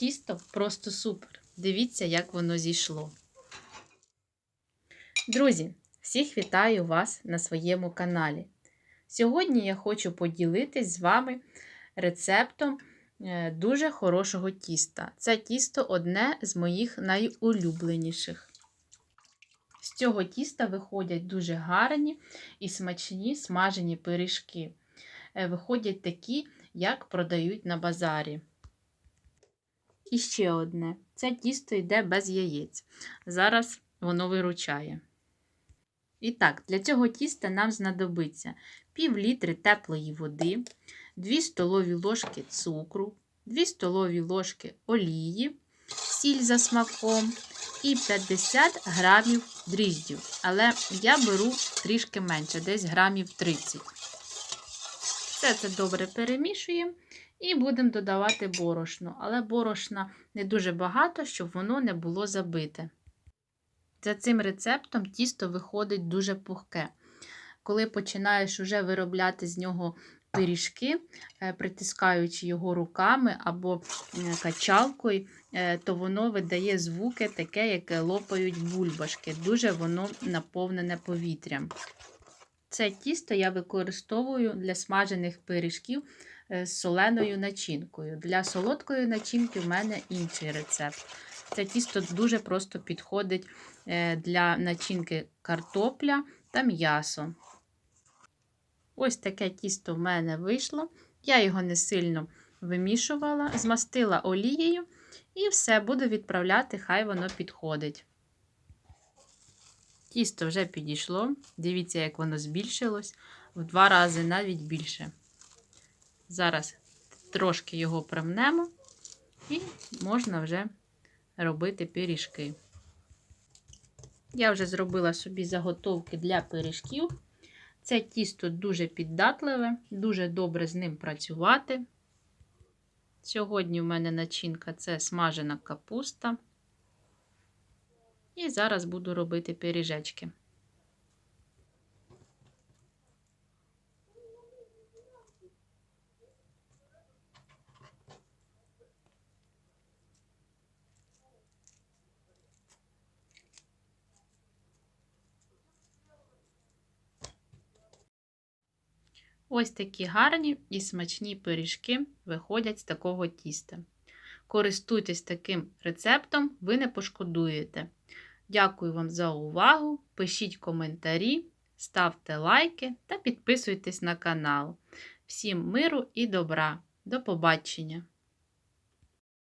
Тісто просто супер. Дивіться, як воно зійшло. Друзі, всіх вітаю вас на своєму каналі. Сьогодні я хочу поділитись з вами рецептом е, дуже хорошого тіста. Це тісто одне з моїх найулюбленіших. З цього тіста виходять дуже гарні і смачні смажені пиріжки. Е, Виходять такі, як продають на базарі. І ще одне: це тісто йде без яєць. Зараз воно виручає. І так, для цього тіста нам знадобиться пів літри теплої води, 2 столові ложки цукру, 2 столові ложки олії, сіль за смаком і 50 грамів дріждів. Але я беру трішки менше, десь грамів 30. Все це добре перемішуємо і будемо додавати борошно. Але борошна не дуже багато, щоб воно не було забите. За цим рецептом тісто виходить дуже пухке. Коли починаєш вже виробляти з нього пиріжки, притискаючи його руками або качалкою, то воно видає звуки, таке, яке лопають бульбашки. Дуже воно наповнене повітрям. Це тісто я використовую для смажених пиріжків з соленою начинкою. Для солодкої начинки в мене інший рецепт. Це тісто дуже просто підходить для начинки картопля та м'ясо. Ось таке тісто в мене вийшло. Я його не сильно вимішувала, змастила олією і все, буду відправляти, хай воно підходить. Тісто вже підійшло. Дивіться, як воно збільшилось в два рази навіть більше. Зараз трошки його промнемо і можна вже робити пиріжки. Я вже зробила собі заготовки для пиріжків. Це тісто дуже піддатливе, дуже добре з ним працювати. Сьогодні в мене начинка це смажена капуста. І зараз буду робити пиріжечки. Ось такі гарні і смачні пиріжки виходять з такого тіста. Користуйтесь таким рецептом, ви не пошкодуєте. Дякую вам за увагу. Пишіть коментарі, ставте лайки та підписуйтесь на канал. Всім миру і добра. До побачення!